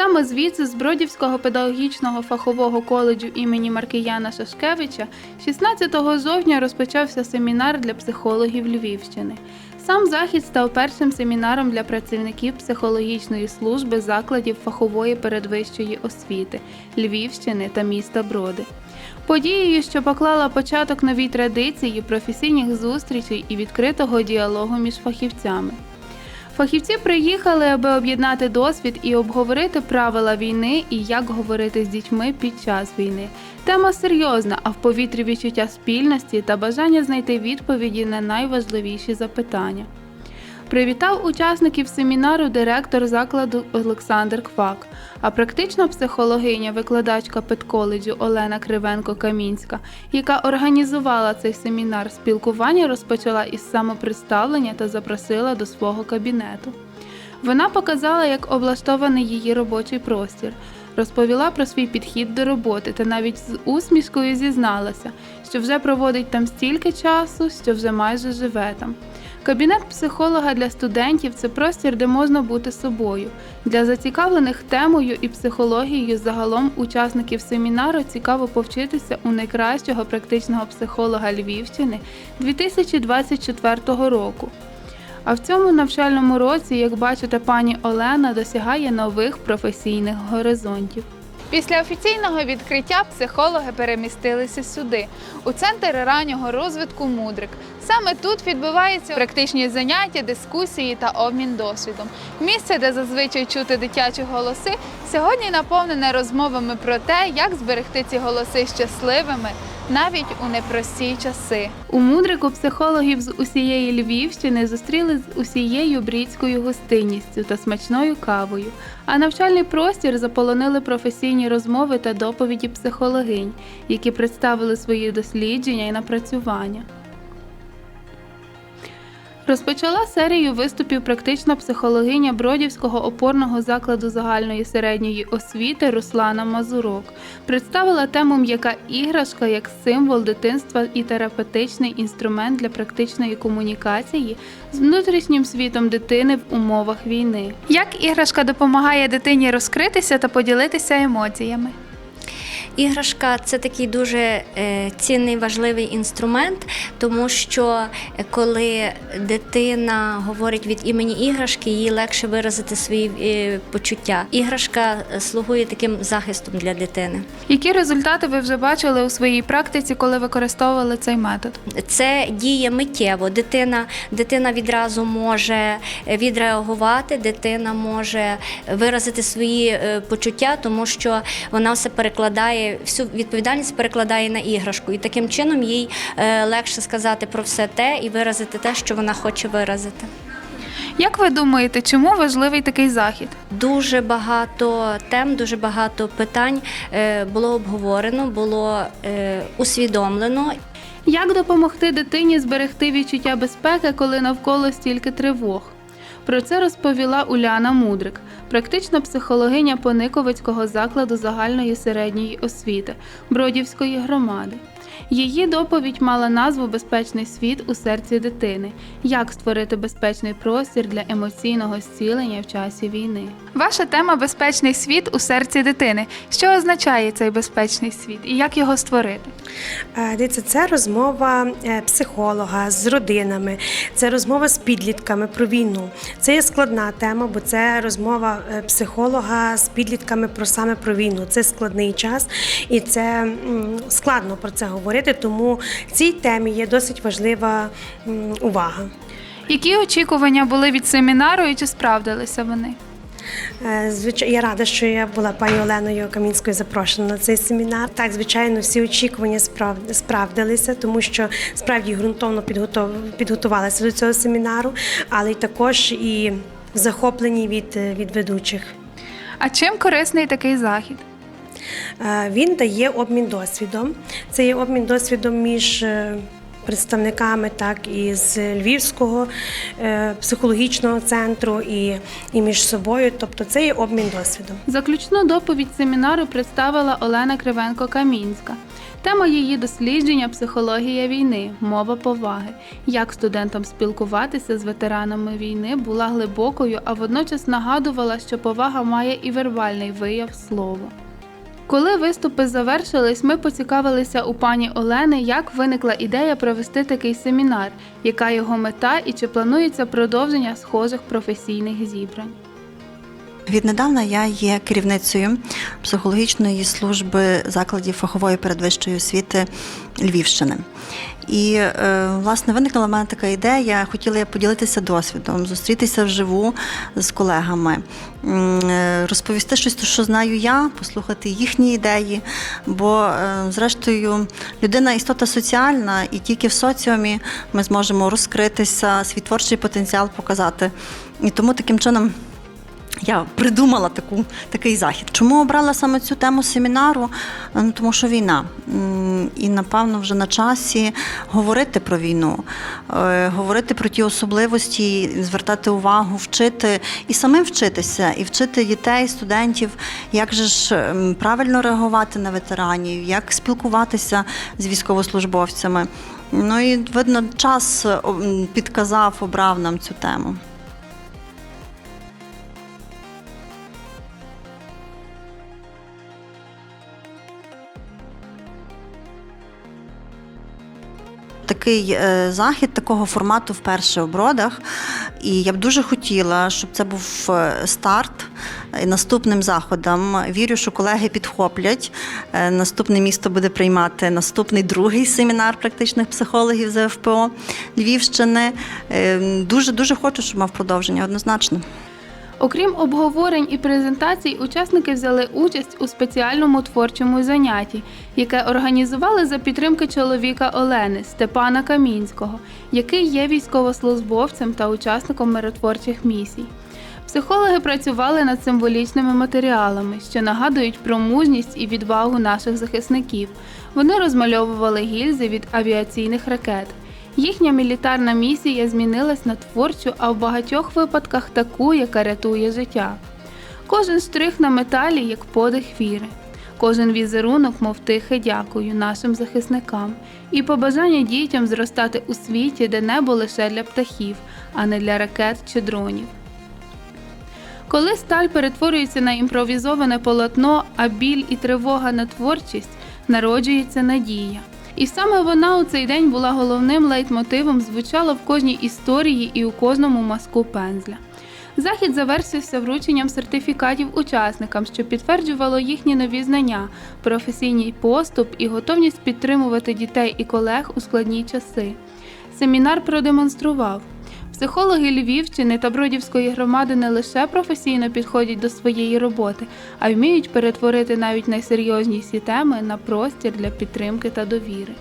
Саме звідси з Бродівського педагогічного фахового коледжу імені Маркіяна Шашкевича 16 жовтня розпочався семінар для психологів Львівщини. Сам захід став першим семінаром для працівників психологічної служби закладів фахової передвищої освіти Львівщини та міста Броди. Подією, що поклала початок новій традиції професійних зустрічей і відкритого діалогу між фахівцями. Фахівці приїхали, аби об'єднати досвід і обговорити правила війни і як говорити з дітьми під час війни. Тема серйозна, а в повітрі відчуття спільності та бажання знайти відповіді на найважливіші запитання. Привітав учасників семінару директор закладу Олександр Квак, а практична психологиня, викладачка педколеджу Олена Кривенко-Камінська, яка організувала цей семінар спілкування, розпочала із самопредставлення та запросила до свого кабінету. Вона показала, як облаштований її робочий простір, розповіла про свій підхід до роботи та навіть з усмішкою зізналася, що вже проводить там стільки часу, що вже майже живе там. Кабінет психолога для студентів це простір, де можна бути собою. Для зацікавлених темою і психологією загалом учасників семінару цікаво повчитися у найкращого практичного психолога Львівщини 2024 року. А в цьому навчальному році, як бачите, пані Олена досягає нових професійних горизонтів. Після офіційного відкриття психологи перемістилися сюди, у центр раннього розвитку Мудрик. Саме тут відбуваються практичні заняття, дискусії та обмін досвідом. Місце, де зазвичай чути дитячі голоси, сьогодні наповнене розмовами про те, як зберегти ці голоси щасливими навіть у непрості часи. У мудрику психологів з усієї Львівщини зустріли з усією брідською гостинністю та смачною кавою. А навчальний простір заполонили професійні розмови та доповіді психологинь, які представили свої дослідження і напрацювання. Розпочала серію виступів практична психологиня Бродівського опорного закладу загальної середньої освіти Руслана Мазурок. Представила тему м'яка іграшка як символ дитинства і терапевтичний інструмент для практичної комунікації з внутрішнім світом дитини в умовах війни. Як іграшка допомагає дитині розкритися та поділитися емоціями? Іграшка це такий дуже е, цінний важливий інструмент, тому що е, коли дитина говорить від імені іграшки, їй легше виразити свої е, почуття. Іграшка слугує таким захистом для дитини. Які результати ви вже бачили у своїй практиці, коли використовували цей метод? Це діє миттєво. Дитина, дитина відразу може відреагувати, дитина може виразити свої почуття, тому що вона все перекладає, всю відповідальність перекладає на іграшку. І таким чином їй е, легше сказати про все те і виразити те, що вона хоче виразити. Як ви думаєте, чому важливий такий захід? Дуже багато тем, дуже багато питань е, було обговорено, було е, усвідомлено Як допомогти дитині зберегти відчуття безпеки, коли навколо стільки тривог? Про це розповіла Уляна Мудрик, практична психологиня Пониковицького закладу загальної середньої освіти Бродівської громади. Її доповідь мала назву Безпечний світ у серці дитини. Як створити безпечний простір для емоційного зцілення в часі війни? Ваша тема Безпечний світ у серці дитини. Що означає цей безпечний світ і як його створити? Е, Дивіться, це розмова е, психолога з родинами, це розмова з підлітками про війну. Це є складна тема, бо це розмова е, психолога з підлітками про саме про війну. Це складний час і це складно про це говорити. Тому цій темі є досить важлива увага. Які очікування були від семінару і чи справдилися вони? Е, Звичайно, я рада, що я була пані Оленою Камінською запрошена на цей семінар. Так, звичайно, всі очікування справ- справдилися, тому що справді ґрунтовно підготов... підготувалися до цього семінару, але й також і захоплені від, від ведучих. А чим корисний такий захід? Е, Він дає обмін досвідом. Це є обмін досвідом між е, представниками, так і з Львівського е, психологічного центру, і, і між собою. Тобто це є обмін досвідом. Заключну доповідь семінару представила Олена Кривенко-Камінська. Тема її дослідження психологія війни, мова поваги. Як студентам спілкуватися з ветеранами війни була глибокою, а водночас нагадувала, що повага має і вербальний вияв слова. Коли виступи завершились, ми поцікавилися у пані Олени, як виникла ідея провести такий семінар, яка його мета і чи планується продовження схожих професійних зібрань. Віднедавна я є керівницею психологічної служби закладів фахової передвищої освіти Львівщини. І е, власне виникла в мене така ідея. Хотіла я поділитися досвідом, зустрітися вживу з колегами, е, розповісти щось, що знаю я, послухати їхні ідеї. Бо, е, зрештою, людина істота соціальна, і тільки в соціумі ми зможемо розкритися, свій творчий потенціал показати. І тому таким чином. Я придумала таку, такий захід. Чому обрала саме цю тему семінару? Е, Ну, тому що війна. І, напевно, вже на часі говорити про війну, е, говорити про ті особливості, звертати увагу, вчити і самим вчитися, і вчити дітей, студентів, як же ж правильно реагувати на ветеранів, як спілкуватися з військовослужбовцями. Ну і видно, час підказав, обрав нам цю тему. Такий е, захід такого формату вперше у бродах. І я б дуже хотіла, щоб це був е, старт наступним заходам. Вірю, що колеги підхоплять. Е, Наступне місто буде приймати наступний другий семінар практичних психологів з ФПО Львівщини. Дуже дуже хочу, щоб мав продовження однозначно. Окрім обговорень і презентацій, учасники взяли участь у спеціальному творчому занятті, яке організували за підтримки чоловіка Олени Степана Камінського, який є військовослужбовцем та учасником миротворчих місій. Психологи працювали над символічними матеріалами, що нагадують про мужність і відвагу наших захисників. Вони розмальовували гільзи від авіаційних ракет. Їхня мілітарна місія змінилась на творчу, а в багатьох випадках таку, яка рятує життя. Кожен штрих на металі як подих віри, кожен візерунок, мов тихе дякую нашим захисникам, і побажання дітям зростати у світі, де небо лише для птахів, а не для ракет чи дронів. Коли сталь перетворюється на імпровізоване полотно, а біль і тривога на творчість, народжується надія. І саме вона у цей день була головним лейтмотивом, звучала в кожній історії і у кожному мазку пензля. Захід завершився врученням сертифікатів учасникам, що підтверджувало їхні нові знання, професійний поступ і готовність підтримувати дітей і колег у складні часи. Семінар продемонстрував. Психологи Львівщини та Бродівської громади не лише професійно підходять до своєї роботи, а й вміють перетворити навіть найсерйозніші теми на простір для підтримки та довіри.